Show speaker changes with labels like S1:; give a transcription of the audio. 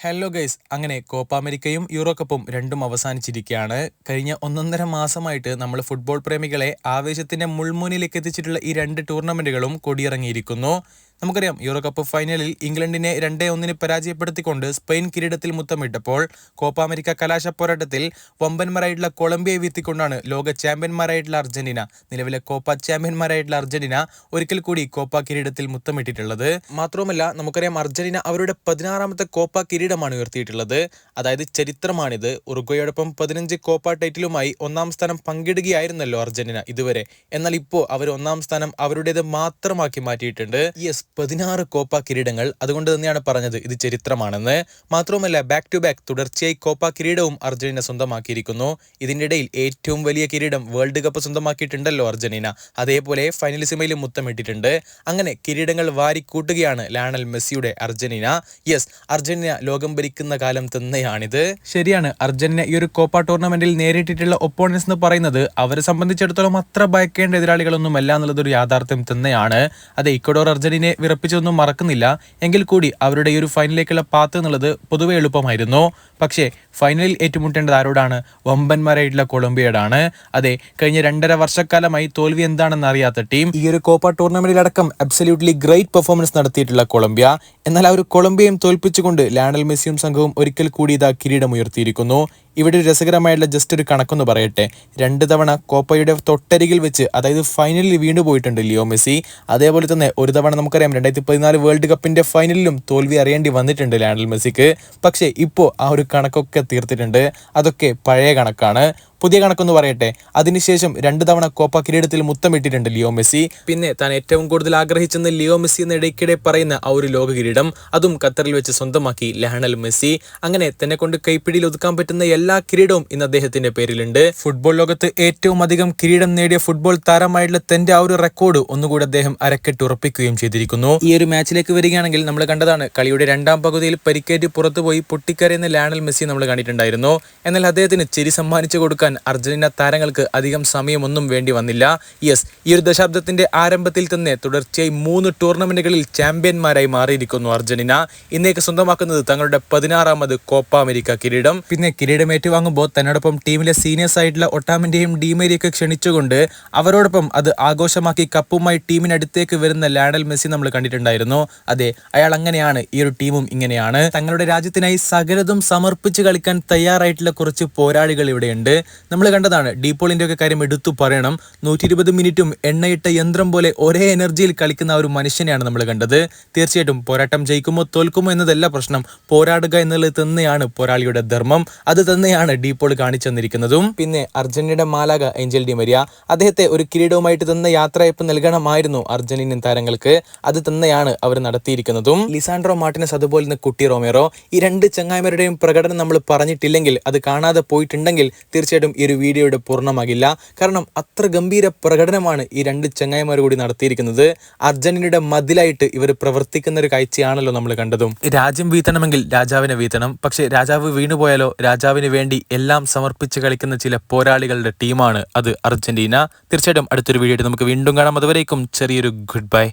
S1: Hello guys അങ്ങനെ Copa അമേരിക്കയും Euro കപ്പും രണ്ടും അവസാനിച്ചിരിക്കുകയാണ്. കഴിഞ്ഞ ഒന്നൊന്നര മാസമായിട്ട് നമ്മൾ ഫുട്ബോൾ പ്രേമികളെ ആവേശത്തിന്റെ മുൾമുനിലേക്ക് എത്തിച്ചിട്ടുള്ള ഈ രണ്ട് ടൂർണമെന്റുകളും കൊടിയിറങ്ങിയിരിക്കുന്നു. നമുക്കറിയാം യൂറോ കപ്പ് ഫൈനലിൽ ഇംഗ്ലണ്ടിനെ രണ്ടേ ഒന്നിന് പരാജയപ്പെടുത്തിക്കൊണ്ട് സ്പെയിൻ കിരീടത്തിൽ മുത്തമിട്ടപ്പോൾ കോപ്പ അമേരിക്ക കലാശ പോരാട്ടത്തിൽ വമ്പന്മാരായിട്ടുള്ള കൊളംബിയയെ വീത്തിക്കൊണ്ടാണ് ലോക ചാമ്പ്യന്മാരായിട്ടുള്ള അർജന്റീന നിലവിലെ കോപ്പ ചാമ്പ്യന്മാരായിട്ടുള്ള അർജന്റീന ഒരിക്കൽ കൂടി കോപ്പ കിരീടത്തിൽ മുത്തമിട്ടിട്ടുള്ളത്. മാത്രവുമല്ല നമുക്കറിയാം അർജന്റീന അവരുടെ പതിനാറാമത്തെ കോപ്പ കിരീടമാണ് ഉയർത്തിയിട്ടുള്ളത്. അതായത് ചരിത്രമാണിത്. ഉറുഗ്വയോടൊപ്പം പതിനഞ്ച് കോപ്പ ടൈറ്റിലുമായി ഒന്നാം സ്ഥാനം പങ്കിടുകയായിരുന്നല്ലോ അർജന്റീന ഇതുവരെ. എന്നാൽ ഇപ്പോൾ അവർ ഒന്നാം സ്ഥാനം അവരുടേത് മാത്രമാക്കി മാറ്റിയിട്ടുണ്ട്. യെസ് പതിനാറ് കോപ്പ കിരീടങ്ങൾ അതുകൊണ്ട് തന്നെയാണ് പറഞ്ഞത് ഇത് ചരിത്രമാണെന്ന്. മാത്രവുമല്ല ബാക്ക് ടു ബാക്ക് തുടർച്ചയായി കോപ്പ കിരീടവും അർജന്റീന സ്വന്തമാക്കിയിരിക്കുന്നു. ഇതിന്റെ ഇടയിൽ ഏറ്റവും വലിയ കിരീടം വേൾഡ് കപ്പ് സ്വന്തമാക്കിയിട്ടുണ്ടല്ലോ അർജന്റീന. അതേപോലെ ഫൈനലിസിമയിലും മുത്തമിട്ടിട്ടുണ്ട്. അങ്ങനെ കിരീടങ്ങൾ വാരിക്കൂട്ടുകയാണ് ലാണൽ മെസ്സിയുടെ അർജന്റീന. യെസ് അർജന്റീന ലോകം ഭരിക്കുന്ന കാലം തന്നെയാണിത്. ശരിയാണ്. അർജന്റീന ഈ ഒരു കോപ്പ ടൂർണമെന്റിൽ നേരിട്ടിട്ടുള്ള ഒപ്പോണൻസ് എന്ന് പറയുന്നത് അവരെ സംബന്ധിച്ചിടത്തോളം അത്ര ഭയക്കേണ്ട എതിരാളികളൊന്നുമല്ല എന്നുള്ളത് ഒരു യാഥാർത്ഥ്യം തന്നെയാണ്. അതെ ഇക്വഡോർ അർജന്റീനയെ വിറപ്പിച്ചൊന്നും മറക്കുന്നില്ല. എങ്കിൽ കൂടി അവരുടെ ഈ ഒരു ഫൈനലിലേക്കുള്ള പാത്ത് എന്നുള്ളത് പൊതുവെ എളുപ്പമായിരുന്നു. പക്ഷേ ഫൈനലിൽ ഏറ്റുമുട്ടേണ്ടത് ആരോടാണ്? വമ്പന്മാരായിട്ടുള്ള കൊളംബിയയോടാണ് അതെ കഴിഞ്ഞ രണ്ടര വർഷക്കാലമായി തോൽവി എന്താണെന്ന് അറിയാത്ത ടീം ഈ ഒരു കോപ്പ ടൂർണമെന്റിലടക്കം അബ്സല്യൂട്ട്ലി ഗ്രേറ്റ് പെർഫോമൻസ് നടത്തിയിട്ടുള്ള കൊളംബിയ. എന്നാൽ ആ ഒരു കൊളംബിയയും തോൽപ്പിച്ചുകൊണ്ട് ലാണൽ മെസ്സിയും സംഘവും ഒരിക്കൽ കൂടി ഇതാ കിരീടമുയർത്തിയിരിക്കുന്നു ഇവിടെ ഒരു രസകരമായിട്ടുള്ള ജസ്റ്റ് ഒരു കണക്കൊന്ന് പറയട്ടെ. രണ്ട് തവണ കോപ്പയുടെ തൊട്ടരികിൽ വെച്ച് അതായത് ഫൈനലിൽ വീണ്ടും പോയിട്ടുണ്ട് ലിയോ മെസ്സി. അതേപോലെ തന്നെ ഒരു തവണ നമുക്കറിയാം രണ്ടായിരത്തി പതിനാല് വേൾഡ് കപ്പിന്റെ ഫൈനലിലും തോൽവി അറിയേണ്ടി വന്നിട്ടുണ്ട് ലയണൽ മെസ്സിക്ക്. പക്ഷേ ഇപ്പോൾ ആ ഒരു കണക്കൊക്കെ തീർത്തിട്ടുണ്ട്. അതൊക്കെ പഴയ കണക്കാണ്. പുതിയ കണക്കൊന്ന് പറയട്ടെ. അതിനുശേഷം രണ്ട് തവണ കോപ്പ കിരീടത്തിൽ മുത്തമിട്ടിട്ടുണ്ട് ലിയോ മെസ്സി. പിന്നെ താൻ ഏറ്റവും കൂടുതൽ ആഗ്രഹിച്ചെന്ന് ലിയോ മെസ്സി എന്ന ഇടയ്ക്കിടെ പറയുന്ന ആ ഒരു ലോക കിരീടം അതും ഖത്തറിൽ വെച്ച് സ്വന്തമാക്കി ലഹണൽ മെസ്സി. അങ്ങനെ തന്നെ കൊണ്ട് കൈപ്പിടിയിൽ ഒതുക്കാൻ പറ്റുന്ന എല്ലാ കിരീടവും ഇന്ന് അദ്ദേഹത്തിന്റെ പേരിലുണ്ട്. ഫുട്ബോൾ ലോകത്ത് ഏറ്റവും അധികം കിരീടം നേടിയ ഫുട്ബോൾ താരമായിട്ടുള്ള തന്റെ ആ ഒരു റെക്കോർഡ് ഒന്നുകൂടി അദ്ദേഹം അരക്കെട്ട് ഉറപ്പിക്കുകയും ചെയ്തിരിക്കുന്നു. ഈ ഒരു മാച്ചിലേക്ക് വരികയാണെങ്കിൽ നമ്മൾ കണ്ടതാണ് കളിയുടെ രണ്ടാം പകുതിയിൽ പരിക്കേറ്റ് പുറത്തുപോയി പൊട്ടിക്കരയുന്ന ലാനൽ മെസ്സി നമ്മൾ കണ്ടിട്ടുണ്ടായിരുന്നു. എന്നാൽ അദ്ദേഹത്തിന് ചിരി സമ്മാനിച്ചു കൊടുക്കാൻ അർജന്റീന താരങ്ങൾക്ക് അധികം സമയമൊന്നും വേണ്ടി വന്നില്ല. യെസ് ഈ ഒരു ദശാബ്ദത്തിന്റെ ആരംഭത്തിൽ തന്നെ തുടർച്ചയായി മൂന്ന് ടൂർണമെന്റുകളിൽ ചാമ്പ്യന്മാരായി മാറിയിരിക്കുന്നു അർജന്റീന ഇന്നേക്ക് സ്വന്തമാക്കുന്നത് തങ്ങളുടെ പതിനാറാമത് കോപ്പ അമേരിക്ക കിരീടം. പിന്നെ കിരീടം ഏറ്റുവാങ്ങുമ്പോൾ തന്നോടൊപ്പം ടീമിലെ സീനിയേഴ്സ് ആയിട്ടുള്ള ഒട്ടാമിന്റെയും ഡീമേരിയൊക്കെ ക്ഷണിച്ചുകൊണ്ട് അവരോടൊപ്പം അത് ആഘോഷമാക്കി കപ്പുമായി ടീമിനടുത്തേക്ക് വരുന്ന ലാഡൽ മെസ്സി നമ്മൾ കണ്ടിട്ടുണ്ടായിരുന്നു. അതെ അയാൾ അങ്ങനെയാണ് ഈ ഒരു ടീമും ഇങ്ങനെയാണ്. തങ്ങളുടെ രാജ്യത്തിനായി സകലതും സമർപ്പിച്ച് കളിക്കാൻ തയ്യാറായിട്ടുള്ള കുറച്ച് പോരാളികൾ ഇവിടെയുണ്ട്. നമ്മൾ കണ്ടതാണ് ഡീപോളിന്റെ ഒക്കെ കാര്യം എടുത്തു പറയണം. നൂറ്റി ഇരുപത് മിനിറ്റും എണ്ണയിട്ട യന്ത്രം പോലെ ഒരേ എനർജിയിൽ കളിക്കുന്ന ഒരു മനുഷ്യനെയാണ് നമ്മൾ കണ്ടത്. തീർച്ചയായിട്ടും പോരാട്ടം ജയിക്കുമോ തോൽക്കുമോ എന്നതല്ല പ്രശ്നം. പോരാടുക എന്നുള്ളത് തന്നെയാണ് പോരാളിയുടെ ധർമ്മം. അത് തന്നെയാണ് ഡീപോൾ കാണിച്ചു തന്നിരിക്കുന്നതും. പിന്നെ അർജന്റീനയുടെ മാലാക ഏഞ്ചൽ ഡിമരിയ അദ്ദേഹത്തെ ഒരു കിരീടവുമായിട്ട് തന്നെ യാത്രയപ്പ് നൽകണമായിരുന്നു അർജന്റീനിയൻ താരങ്ങൾക്ക്. അത് തന്നെയാണ് അവർ നടത്തിയിരിക്കുന്നതും. ലിസാൻഡ്രോ മാർട്ടിനസ് അതുപോലെ തന്നെ കുട്ടി റോമേറോ. ഈ രണ്ട് ചങ്ങായിമാരുടെയും പ്രകടനം നമ്മൾ പറഞ്ഞിട്ടില്ലെങ്കിൽ അത് കാണാതെ പോയിട്ടുണ്ടെങ്കിൽ തീർച്ചയായിട്ടും ഈ ഒരു വീഡിയോയുടെ പൂർണമാകില്ല. കാരണം അത്ര ഗംഭീര പ്രകടനമാണ് ഈ രണ്ട് ചങ്ങായിമാർ കൂടി നടത്തിയിരിക്കുന്നത്. അർജന്റീനയുടെ മതിലായിട്ട് ഇവർ പ്രവർത്തിക്കുന്ന ഒരു കാഴ്ചയാണല്ലോ നമ്മൾ കണ്ടതും. രാജ്യം വീത്തണമെങ്കിൽ രാജാവിനെ വീത്തണം പക്ഷെ രാജാവ് വീണുപോയാലോ രാജാവിന് വേണ്ടി എല്ലാം സമർപ്പിച്ച് കളിക്കുന്ന ചില പോരാളികളുടെ ടീമാണ് അത് അർജന്റീന. തീർച്ചയായിട്ടും അടുത്തൊരു വീഡിയോ നമുക്ക് വീണ്ടും കാണാം. അതുവരേക്കും ചെറിയൊരു ഗുഡ് ബൈ.